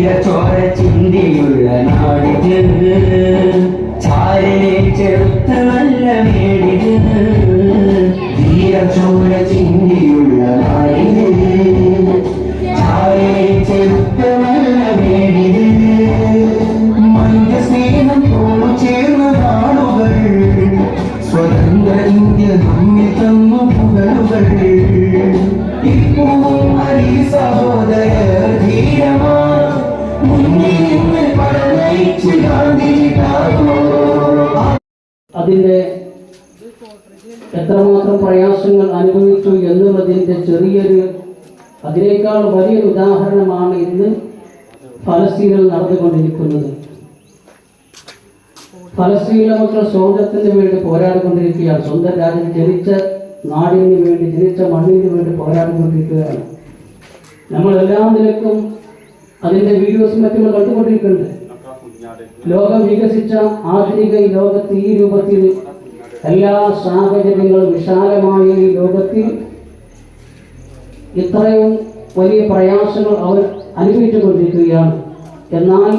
ധീരചോര ചിന്തിയുള്ള നാടിന്. ചാരനെ ചെറുത്ത നല്ല അതിന്റെ എത്രമാത്രം പ്രയാസങ്ങൾ അനുഭവിച്ചു എന്നുള്ളതിന്റെ ചെറിയൊരു അതിനേക്കാൾ വലിയൊരു ഉദാഹരണമാണ് ഇന്ന് ഫലസ്തീനിൽ നടന്നുകൊണ്ടിരിക്കുന്നത്. ഫലസ്തീനിലെ മക്കൾ സ്വാതന്ത്ര്യത്തിന് വേണ്ടി പോരാടിക്കൊണ്ടിരിക്കുകയാണ്. സ്വന്തം രാജ്യം ജനിച്ച നാടിന് വേണ്ടി ജനിച്ച മണ്ണിന് വേണ്ടി പോരാടിക്കൊണ്ടിരിക്കുകയാണ്. നമ്മൾ എല്ലാ നിലക്കും അതിന്റെ വീഡിയോസും മറ്റും കണ്ടുകൊണ്ടിരിക്കുന്നുണ്ട്. ലോകം വികസിച്ച ആധുനിക ലോകത്തിൽ ലോകത്ത് ഈ രൂപത്തിൽ എല്ലാ സാഹചര്യങ്ങളും വിശാലമായ ഈ ലോകത്തിൽ ഇത്രയും വലിയ പ്രയാസങ്ങൾ അവർ അനുഭവിച്ചുകൊണ്ടിരിക്കുകയാണ്. എന്നാൽ